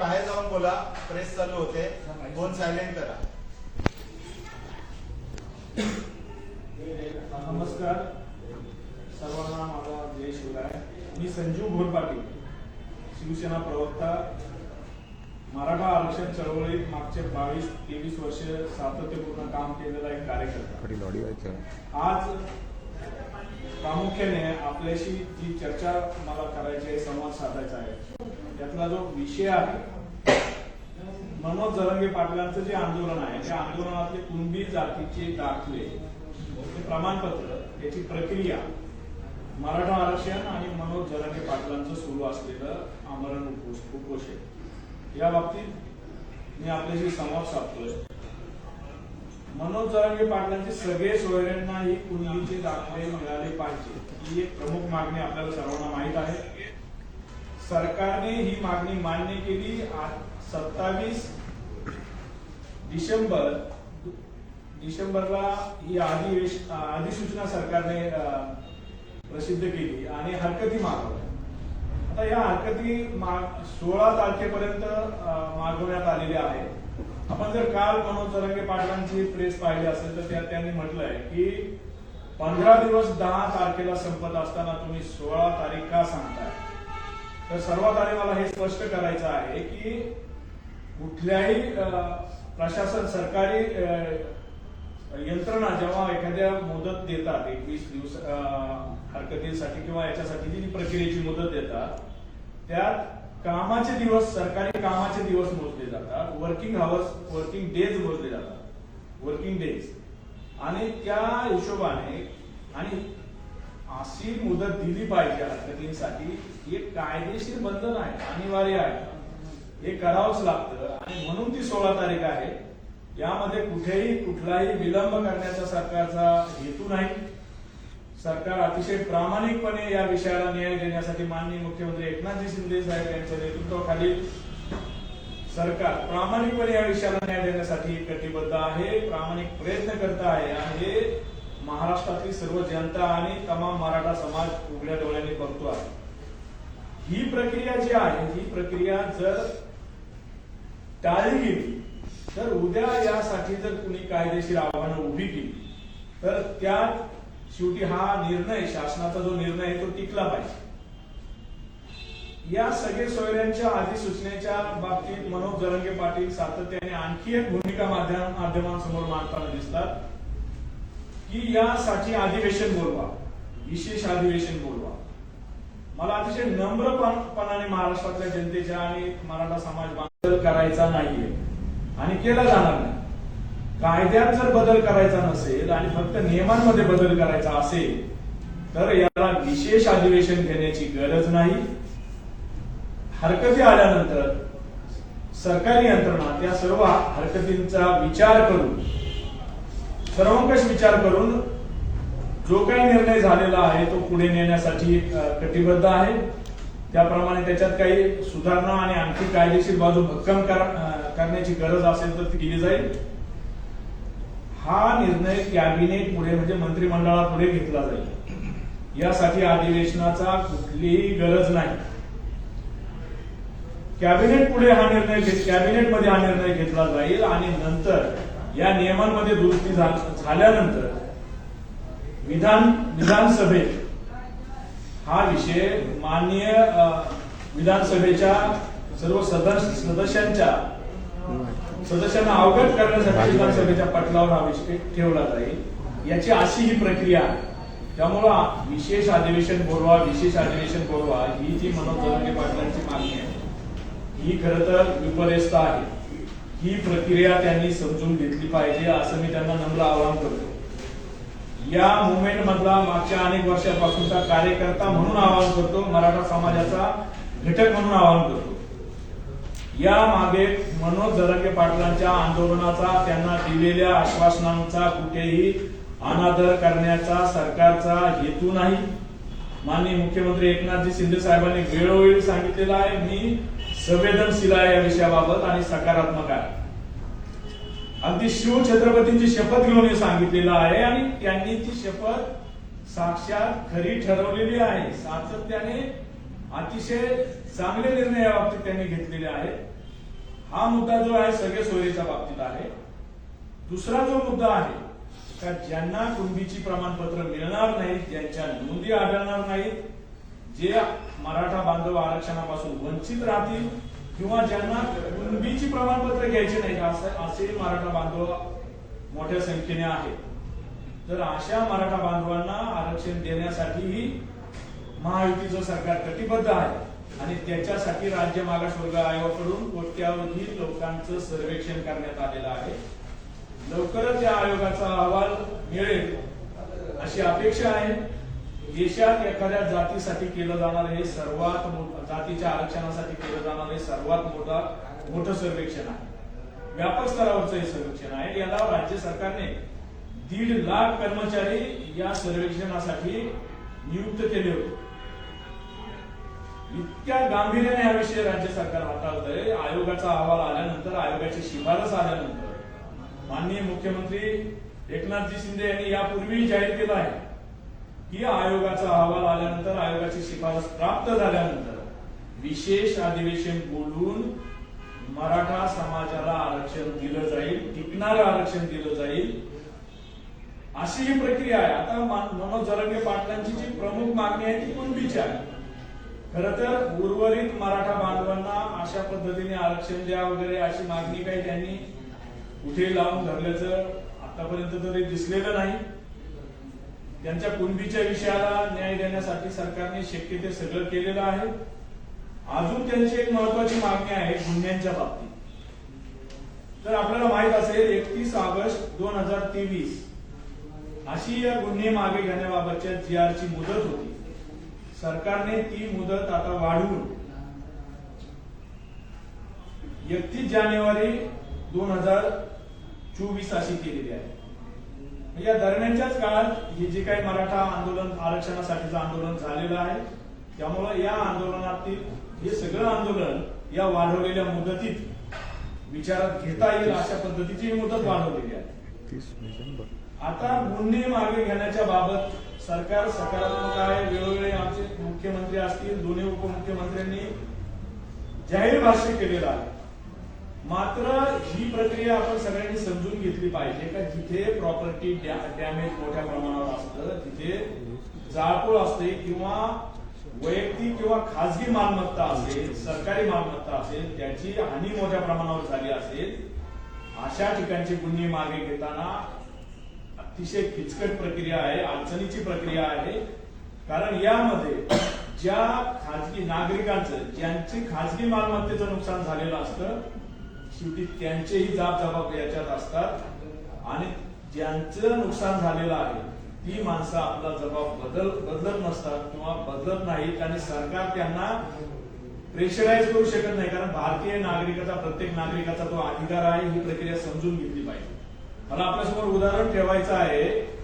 बाहेर जाऊन बोला. प्रेस चालू होते. फोन सायलेंट करा. नमस्कार. सर्वांना माझा जय शिवराय. मी संजीव घोर पाटील शिवसेना प्रवक्ता. मराठा आरक्षण चळवळीत मागचे बावीस तेवीस वर्ष सातत्यपूर्ण काम केलेला एक कार्यकर्ता. आज प्रामुख्याने आपल्याशी जी चर्चा मला करायची आहे संवाद साधायचा आहे त्यातला जो विषय आहे मनोज जरंगे पाटलांचं जे आंदोलन आहे त्या आंदोलनातले कुणबी जातीचे दाखले ते प्रमाणपत्र त्याची प्रक्रिया मराठा आरक्षण आणि मनोज जरंगे पाटलांचं सुरू असलेलं आमरण उपोष उपोषण. या बाबतीत मी आपल्याशी संवाद साधतोय. मनोज जरांगे पाटलांचे सगळे सोयऱ्यांना ही कुंडलीचे दाखले मिळाले पाहिजे. ही एक प्रमुख मागणी आपल्याला सर्वांना माहीत आहे. सरकारने ही मागणी मान्य केली. सत्तावीस डिसेंबर डिसेंबरला ही अधिवेश अधिसूचना सरकारने अं, प्रसिद्ध केली आणि हरकती मागवल्या. आता या हरकती माग सोळा तारखेपर्यंत मागवण्यात आलेल्या आहेत. आपण जर काल मनोज जरांगे पाटलांची प्रेस पाहिली असेल तर त्यात त्यांनी म्हटलंय की पंधरा दिवस दहा तारखेला संपत असताना तुम्ही सोळा तारीख का सांगताय? तर सर्वात आधी मला हे स्पष्ट करायचं आहे की कुठल्याही प्रशासन सरकारी यंत्रणा जेव्हा एखाद्या मुदत देतात एकवीस दिवस अं, हरकतीसाठी किंवा याच्यासाठी जी प्रक्रियेची मुदत देतात त्यात कामाचे दिवस सरकारी कामाचे दिवस मोजले जातात. वर्किंग आवर्स वर्किंग डेज मोजले जातात. वर्किंग डेज आणि त्या हिशोबाने आणि अशी मुदत दिली पाहिजे हरकतींसाठी हे कायदेशीर बंधन आहे अनिवार्य आहे. हे करावंच लागतं. आणि म्हणून ती सोळा तारीख आहे. यामध्ये कुठेही कुठलाही विलंब करण्याचा सरकारचा हेतू नाही. सरकार अतिशय प्रामाणिकपणे या विषयाला न्याय देण्यासाठी माननीय मुख्यमंत्री एकनाथजी शिंदे साहेब यांच्या नेतृत्वाखाली सरकार प्रामाणिकपणे या विषयाला न्याय देण्यासाठी कटिबद्ध आहे प्रामाणिक प्रयत्न करत आहे आणि हे महाराष्ट्रातली सर्व जनता आणि तमाम मराठा समाज उघड्या डोळ्यांनी बघतो आहे. ही प्रक्रिया जी आहे ही प्रक्रिया जर टाळली गेली तर उद्या यासाठी जर कुणी कायदेशीर आव्हानं उभी केली तर त्यात शेवटी हा निर्णय शासनाचा जो निर्णय आहे तो टिकला पाहिजे. या सगळे सोयऱ्यांच्या अधिसूचनेच्या बाबतीत मनोज जरंगे पाटील सातत्याने आणखी एक भूमिका माध्यम माध्यमांसमोर मांडताना दिसतात की यासाठी अधिवेशन बोलवा विशेष अधिवेशन बोलवा. मला अतिशय नम्रपणाने महाराष्ट्रातल्या जनतेच्या आणि मराठा समाज बांधल करायचा नाहीये आणि केला जाणार नाही. कायद्यात जर बदल करायचा नसेल आणि फक्त नियमांमध्ये बदल करायचा असेल तर याला विशेष अधिवेशन घेण्याची गरज नाही. हरकती आल्यानंतर सरकारी यंत्रणा त्या सर्व हरकतींचा विचार करून सर्वंकष विचार करून जो काही निर्णय झालेला आहे तो पुढे नेण्यासाठी कटिबद्ध आहे. त्याप्रमाणे त्याच्यात काही सुधारणा आणि आणखी कायदेशीर बाजू भक्कम करण्याची गरज असेल तर ती केली जाईल. हा निर्णय कॅबिनेट पुढे म्हणजे मंत्रिमंडळापुढे घेतला जाईल. यासाठी अधिवेशनाचा कुठलीही गरज नाही. कॅबिनेट पुढे हा निर्णय कॅबिनेटमध्ये हा निर्णय घेतला जाईल आणि नंतर या नियमांमध्ये दुरुस्ती झाल्यानंतर विधान विधानसभेत हा विषय माननीय विधानसभेच्या सर्व सदस्य सदस्यांच्या सदस्यांना अवगत करण्यासाठी विधानसभेच्या पटलावर हा विषय ठेवला जाईल. याची अशी ही प्रक्रिया आहे. त्यामुळं विशेष अधिवेशन बोलवा विशेष अधिवेशन बोलवा ही जी मनोज जरांगे पाटलांची मागणी आहे ही खर तर विपर्यस्त आहे. ही प्रक्रिया त्यांनी समजून घेतली पाहिजे असं मी त्यांना नम्र आवाहन करतो. या मुवमेंट मधला मागच्या अनेक वर्षापासूनचा कार्यकर्ता म्हणून आवाहन करतो मराठा समाजाचा घटक म्हणून आवाहन करतो. या मागे मनोज जरांगे पाटलांच्या आंदोलनाचा त्यांना दिलेल्या आश्वासनांचा कुठेही अनादर करण्याचा सरकारचा हेतू नाही. माननीय मुख्यमंत्री एकनाथजी शिंदे साहेबांनी वेळोवेळी सांगितलेलं आहे मी संवेदनशील आहे या विषयाबाबत आणि सकारात्मक आहे. अगदी शिव छत्रपतींची शपथ घेऊन हे सांगितलेलं आहे आणि त्यांनी ती शपथ साक्षात खरी ठरवलेली आहे. सातत्याने अतिशय चांगले निर्णय या बाबतीत त्यांनी घेतलेले आहेत. हा मुद्दा जो आहे सगळे सोयीच्या बाबतीत आहे. दुसरा जो मुद्दा आहे का ज्यांना कुणबीची प्रमाणपत्र मिळणार नाहीत ज्यांच्या नोंदी आढळणार नाहीत जे मराठा बांधव आरक्षणापासून वंचित राहतील किंवा ज्यांना कुणबीची प्रमाणपत्र घ्यायची नाही असे मराठा बांधव मोठ्या संख्येने आहेत. तर अशा मराठा बांधवांना आरक्षण देण्यासाठीही महायुतीचं सरकार कटिबद्ध आहे. आणि त्याच्यासाठी राज्य मागासवर्ग आयोगाकडून कोट्यावधी लोकांचं सर्वेक्षण करण्यात आलेलं आहे. लवकरच या आयोगाचा अहवाल मिळेल अशी अपेक्षा आहे. देशात एखाद्या जातीसाठी केलं जाणार हे सर्वात मोठं जातीच्या आरक्षणासाठी केलं जाणार हे सर्वात मोठा मोठं सर्वेक्षण आहे. व्यापक स्तरावरचं हे सर्वेक्षण आहे. याला राज्य सरकारने दीड लाख कर्मचारी या सर्वेक्षणासाठी नियुक्त केले होते. इतक्या गांभीर्याने हा विषय राज्य सरकार हाताळत आहे आयोगाचा अहवाल आल्यानंतर आयोगाची शिफारस आल्यानंतर. माननीय मुख्यमंत्री एकनाथजी शिंदे यांनी यापूर्वी जाहीर केलं आहे की आयोगाचा अहवाल आल्यानंतर आयोगाची शिफारस प्राप्त झाल्यानंतर विशेष अधिवेशन बोलून मराठा समाजाला आरक्षण दिलं जाईल टिकणारं आरक्षण दिलं जाईल अशी ही प्रक्रिया आहे. आता मनोज जरंगे पाटलांची जी प्रमुख मागणी आहे ती पूर्वीची आहे खर तर उर्वरित मराठा बांधवांना अशा पद्धतीने आरक्षण द्या वगैरे अशी मागणी काही त्यांनी कुठे लावून धरल्याचं आतापर्यंत तरी दिसलेलं नाही. त्यांच्या कुणबीच्या विषयाला न्याय देण्यासाठी सरकारने शक्य ते सगळं केलेलं आहे. अजून त्यांची एक महत्वाची मागणी आहे गुन्ह्यांच्या बाबतीत. तर आपल्याला माहीत असेल एकतीस ऑगस्ट दोन हजार तेवीस अशी या गुन्हे मागे घेण्याबाबतच्या जी आर ची मुदत होती. सरकारने ती मुदत आता वाढवून एकतीस जानेवारी दोन हजार चोवीस अशी केलेली आहे. या दरम्यानच्याच काळात हे जे काही मराठा आंदोलन आरक्षणासाठीचं आंदोलन झालेलं आहे त्यामुळे या आंदोलनातील हे सगळं आंदोलन या वाढवलेल्या मुदतीत विचारात घेता येईल अशा पद्धतीची ही मुदत वाढवलेली आहे. आता गुन्हे मागे घेण्याच्या बाबत सरकार सकारात्मक आहे वेळोवेळी असतील दोन्ही उपमुख्यमंत्र्यांनी जाहीर भाष्य केलेलं आहे. मात्र ही प्रक्रिया आपण सगळ्यांनी समजून घेतली पाहिजे का जिथे प्रॉपर्टी डॅमेज मोठ्या प्रमाणावर असतं तिथे जाळपोळ असते किंवा वैयक्तिक किंवा खाजगी मालमत्ता असेल सरकारी मालमत्ता असेल त्याची हानी मोठ्या प्रमाणावर झाली असेल अशा ठिकाणचे गुन्हे मागे घेताना अतिशय किचकट प्रक्रिया आहे अडचणीची प्रक्रिया आहे. कारण यामध्ये ज्या खाजगी नागरिकांचं ज्यांची खाजगी मालमत्तेचं नुकसान झालेलं असतं शेवटी त्यांचेही जाब जबाब याच्यात असतात. आणि ज्यांचं नुकसान झालेलं आहे ती माणसं आपला जबाब बदल बदलत नसतात किंवा बदलत नाहीत आणि सरकार त्यांना प्रेशराईज करू शकत नाही. कारण भारतीय नागरिकाचा प्रत्येक नागरिकाचा तो अधिकार आहे ही प्रक्रिया समजून घेतली पाहिजे. मला आपल्यासमोर उदाहरण ठेवायचं आहे.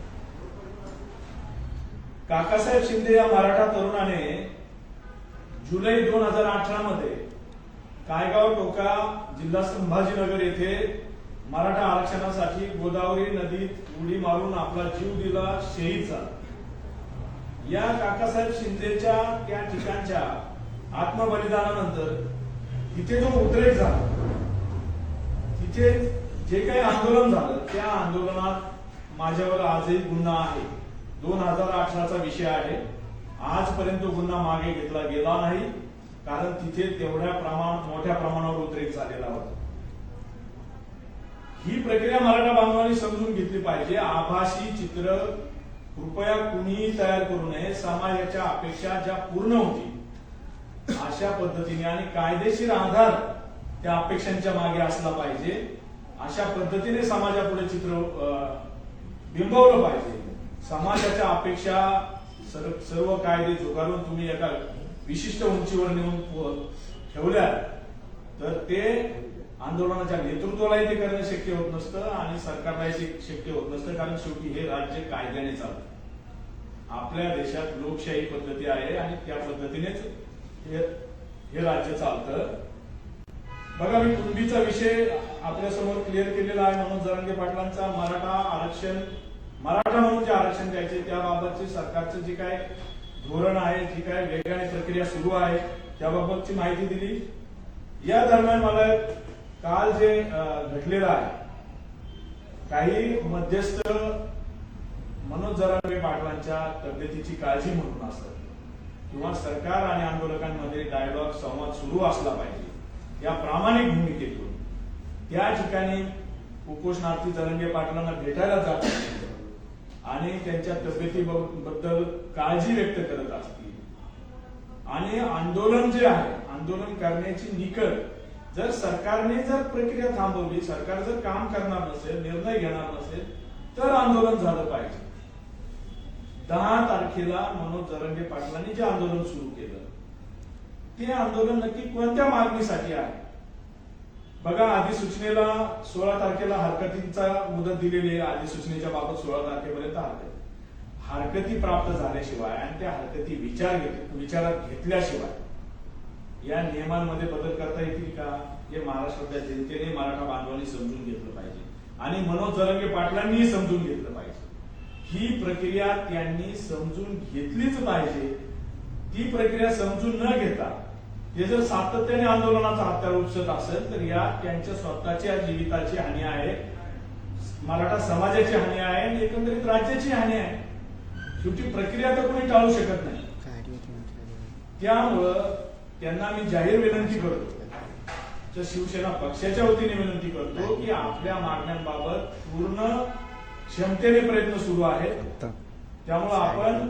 काकासाहेब शिंदे या मराठा तरुणाने जुलै दोन हजार अठरा मध्ये कायगाव टोका जिल्हा संभाजीनगर येथे मराठा आरक्षणासाठी गोदावरी नदीत उडी मारून आपला जीव दिला शहीद झाला या काकासाहेब शिंदेच्या त्या ठिकाणच्या आत्मबलिदानानंतर तिथे जो उद्रेक झाला. तिथे जे काही आंदोलन झालं त्या आंदोलनात माझ्यावर आजही गुन्हा आहे. दोन हजार अठराचा विषय आहे. आजपर्यंत गुन्हा मागे घेतला गेला नाही कारण तिथे तेवढ्या प्रमाण मोठ्या प्रमाणावर उद्रेक झालेला होता. ही प्रक्रिया मराठा बांधवांनी समजून घेतली पाहिजे. आभासी चित्र कृपया कुणीही तयार करू नये. समाजाच्या अपेक्षा ज्या पूर्ण होती अशा पद्धतीने आणि कायदेशीर आधार त्या अपेक्षांच्या मागे असला पाहिजे. अशा पद्धतीने समाजापुढे चित्र अं, बिंबवलं पाहिजे. समाजाच्या अपेक्षा सर्व सर्व कायदे झुगारून तुम्ही एका विशिष्ट उंचीवर नेऊन ठेवल्या तर ते आंदोलनाच्या नेतृत्वालाही ते करणं शक्य होत नसतं आणि सरकारलाही शक्य होत नसतं. कारण शेवटी हे राज्य कायद्याने चालतं. आपल्या देशात लोकशाही पद्धती आहे आणि त्या पद्धतीनेच हे हे राज्य चालतं. बघा मी कुणबीचा विषय आपल्यासमोर क्लिअर केलेला आहे म्हणून जरांगे पाटलांचा. मराठा आरक्षण मराठा म्हणून जे आरक्षण द्यायचे त्याबाबतचे सरकारचं जे काय धोरण आहे जी काय वेगळी प्रक्रिया सुरू आहे त्याबाबतची माहिती दिली. या दरम्यान मला काल जे घडलेलं आहे काही मध्यस्थ मनोज जरांगे पाटलांच्या तब्येतीची काळजी म्हणून असतात. किंवा सरकार आणि आंदोलकांमध्ये डायलॉग संवाद सुरू असला पाहिजे. या प्रामाणिक भूमिकेतून. त्या ठिकाणी उपोषणार्थी जरंगे पाटलांना भेटायला जात आणि त्यांच्या तब्येतीबद्दल काळजी व्यक्त करत असतील. आणि आंदोलन जे आहे आंदोलन करण्याची निकड जर सरकारने जर प्रक्रिया थांबवली सरकार जर काम करणार नसेल निर्णय घेणार नसेल तर आंदोलन झालं पाहिजे. दहा तारखेला मनोज जरंगे पाटलांनी जे आंदोलन सुरू केलं ते आंदोलन नक्की कोणत्या मागणीसाठी आहे? बघा अधिसूचनेला सोळा तारखेला हरकतींचा मुदत दिलेली आहे. अधिसूचनेच्या बाबत सोळा तारखेपर्यंत हरकत हरकती प्राप्त झाल्याशिवाय आणि त्या हरकती विचार घेत विचारात घेतल्याशिवाय या नियमांमध्ये बदल करता येतील का? हे महाराष्ट्रातल्या जनतेने मराठा बांधवांनी समजून घेतलं पाहिजे. आणि मनोज जरंगे पाटलांनी समजून घेतलं पाहिजे. ही प्रक्रिया त्यांनी समजून घेतलीच पाहिजे. ती प्रक्रिया समजून न घेता हे जर सातत्याने आंदोलनाचा हत्यार उपसत असेल तर या त्यांच्या स्वतःच्या जीविताची हानी आहे मराठा समाजाची हानी आहे आणि एकंदरीत राज्याची हानी आहे. शेवटी प्रक्रिया तर कोणी टाळू शकत नाही. त्यामुळं त्यांना मी जाहीर विनंती करतो. तर शिवसेना पक्षाच्या वतीने विनंती करतो की आपल्या मागण्यांबाबत पूर्ण क्षमतेने प्रयत्न सुरू आहेत. त्यामुळं आपण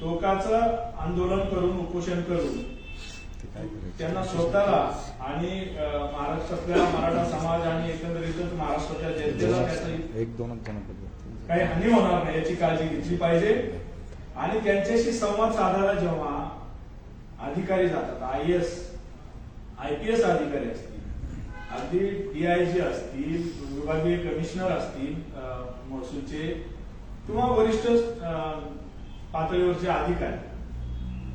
टोकाचं आंदोलन करून उपोषण करून त्यांना स्वतःला आणि महाराष्ट्रातल्या मराठा समाज आणि एकंदरीतच महाराष्ट्राच्या जनतेला त्याचा एक पडले काही हानी होणार नाही याची काळजी घेतली पाहिजे. आणि त्यांच्याशी संवाद साधायला जेव्हा अधिकारी जातात I S I P S अधिकारी असतील अगदी डीआयजी असतील विभागीय कमिशनर असतील महसूलचे किंवा वरिष्ठ पातळीवरचे अधिकारी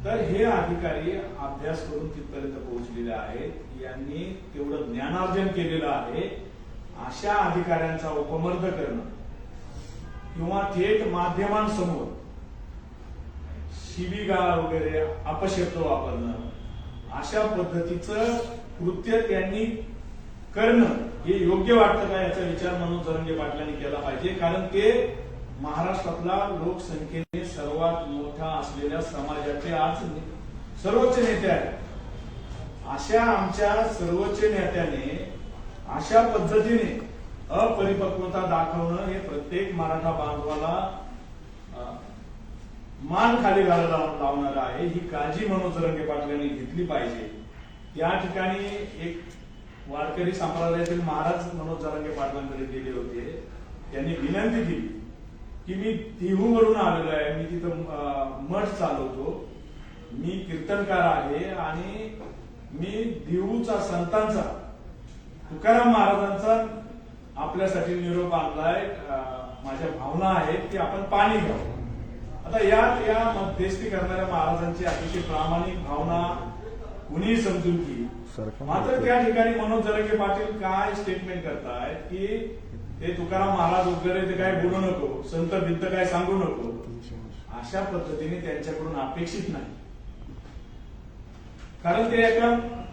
तर हे अधिकारी अभ्यास करून तिथपर्यंत पोहोचलेले आहेत. यांनी तेवढं ज्ञानार्जन केलेलं आहे. अशा अधिकाऱ्यांचा उपमर्द करणं किंवा थेट माध्यमांसमोर शिवीगाळ वगैरे अपशब्द वापरणं अशा पद्धतीचं कृत्य त्यांनी करणं हे योग्य वाटतं का याचा विचार मनोज जरंगे पाटलांनी केला पाहिजे. कारण ते महाराष्ट्रातला लोकसंख्येने सर्वात मोठा असलेल्या समाजाचे आज सर्वोच्च नेते आहेत. अशा आमच्या सर्वोच्च नेत्याने अशा पद्धतीने अपरिपक्वता दाखवणं हे प्रत्येक मराठा बांधवाला मान खाली घालायला लावणार आहे. ही काळजी मनोज जरंगे पाटलांनी घेतली पाहिजे. या ठिकाणी एक वारकरी संप्रदायातील महाराज मनोज जरंगे पाटलांकडे गेले होते. त्यांनी विनंती केली. की मी तिहू वरून आलेलो आहे. मी तिथं मठ चालवतो. मी कीर्तनकार आहे आणि मी देहूचा संतांचा तुकाराम महाराजांचा आपल्यासाठी निरोप आणलाय. माझ्या भावना आहेत की आपण पाणी घ्यावं. आता या या मध्यस्थी करणाऱ्या महाराजांची अतिशय प्रामाणिक भावना कुणीही समजून घेईल. मात्र त्या ठिकाणी मनोज जरंगे पाटील काय स्टेटमेंट करतायत की ते तुकाराम महाराज वगैरे ते काय बोलू नको संत भिंत काय सांगू नको. अशा पद्धतीने त्यांच्याकडून अपेक्षित नाही. कारण ते एका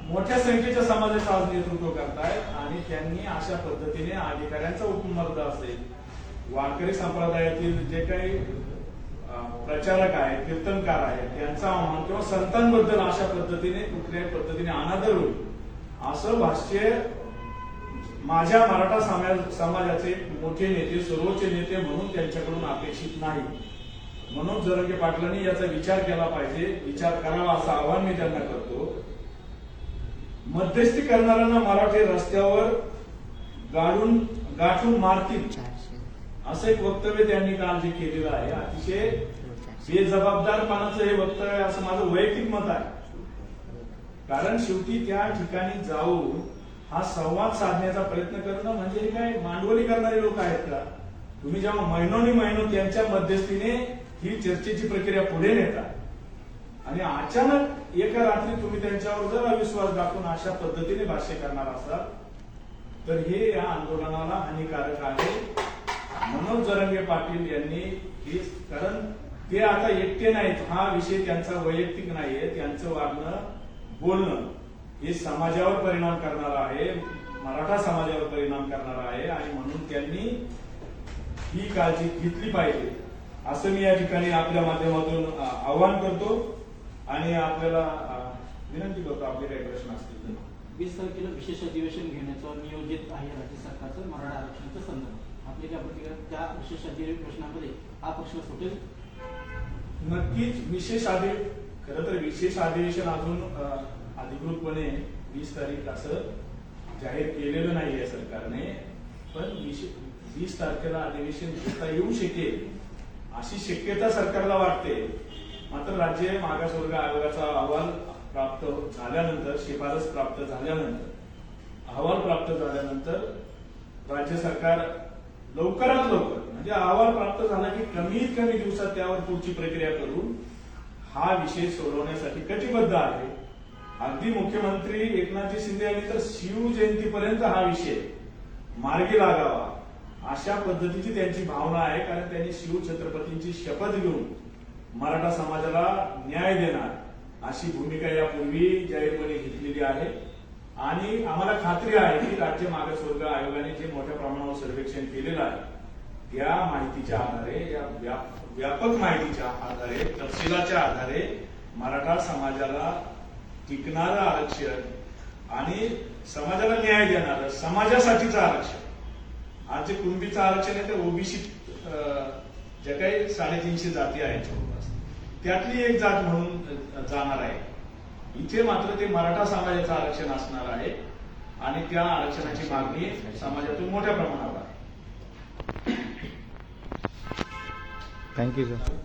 मोठ्या संख्येच्या समाजाचं आज नेतृत्व करतायत आणि त्यांनी अशा पद्धतीने अधिकाऱ्यांचा उपमर्द असेल. वारकरी संप्रदायातील जे काही प्रचारक आहेत कीर्तनकार आहेत त्यांचा अवमान किंवा संतांबद्दल अशा पद्धतीने कुठल्याही पद्धतीने अनादर होईल. असं भाष्य माझ्या मराठा समाजाचे मोठे नेते सर्वोच्च नेते म्हणून त्यांच्याकडून अपेक्षित नाही. मनोज जरंगे पाटलांनी याचा विचार केला पाहिजे विचार करावा असं आवाहन मी त्यांना करतो. मध्यस्थी करणाऱ्यांना मराठी रस्त्यावर गाडून गाठून मारतील असं एक वक्तव्य त्यांनी काल जे केलेलं आहे. अतिशय बेजबाबदारपणाचं हे वक्तव्य असं माझं वैयक्तिक मत आहे. कारण शेवटी त्या ठिकाणी जाऊन हा संवाद साधण्याचा प्रयत्न करणं म्हणजे काय मांडवली करणारे लोक आहेत का? तुम्ही जेव्हा महिनोनी महिनो त्यांच्या मध्यस्थीने ही चर्चेची प्रक्रिया पुढे नेता. आणि अचानक एका रात्री तुम्ही त्यांच्यावर जर अविश्वास दाखवून अशा पद्धतीने भाष्य करणार असाल तर हे या आंदोलनाला हानिकारक आहे. मनोज जरंगे पाटील यांनी हे कारण ते आता एकटे नाहीत. हा विषय त्यांचा वैयक्तिक नाहीये. त्यांचं वागणं बोलणं. हे समाजावर परिणाम करणार आहे मराठा समाजावर परिणाम करणारा आहे आणि म्हणून त्यांनी ही काळजी घेतली पाहिजे. असं मी या ठिकाणी आपल्या माध्यमातून आवाहन करतो आणि आपल्याला विनंती करतो आपले काही प्रश्न असतील. वीस तारखेला विशेष अधिवेशन घेण्याचं नियोजित आहे राज्य सरकारचं मराठा आरक्षणाच्या संदर्भात आपली काय प्रतिक्रिया? त्या विशेष अधिवेशनामध्ये हा प्रश्न सुटेल? नक्कीच विशेष अधि खरं तर विशेष अधिवेशन अजून अधिकृतपणे वीस तारीख असं जाहीर केलेलं नाहीये सरकारने पण वीस तारखेला अधिवेशन घेता येऊ शकेल अशी शक्यता सरकारला वाटते. मात्र राज्य मागासवर्ग आयोगाचा अहवाल प्राप्त झाल्यानंतर शिफारस प्राप्त झाल्यानंतर अहवाल प्राप्त झाल्यानंतर राज्य सरकार लवकरात लवकर म्हणजे अहवाल प्राप्त झाला की कमीत कमी दिवसात त्यावर पुढची प्रक्रिया करून हा विषय सोडवण्यासाठी कटिबद्ध आहे. अगदी मुख्यमंत्री एकनाथजी शिंदे यांनी तर शिवजयंतीपर्यंत हा विषय मार्गी लागावा. अशा पद्धतीची त्यांची भावना आहे कारण त्यांनी शिव छत्रपतींची शपथ घेऊन मराठा समाजाला न्याय देणार अशी भूमिका यापूर्वी जाहीरपणे घेतलेली आहे. आणि आम्हाला खात्री आहे की राज्य मागासवर्ग आयोगाने जे मोठ्या प्रमाणावर सर्वेक्षण केलेलं आहे त्या माहितीच्या आधारे या व्याप- व्यापक माहितीच्या आधारे तपशिलाच्या आधारे मराठा समाजाला टिकणारं आरक्षण आणि समाजाला न्याय देणारं समाजासाठीचं आरक्षण. आज जे कुणबीचं आरक्षण आहे ते ओबीसी ज्या काही साडेतीनशे जाती आहेत जवळपास त्यातली एक जात म्हणून जाणार आहे. इथे मात्र ते मराठा समाजाचं आरक्षण असणार आहे आणि त्या आरक्षणाची मागणी समाजातून मोठ्या प्रमाणावर आहे. Thank you sir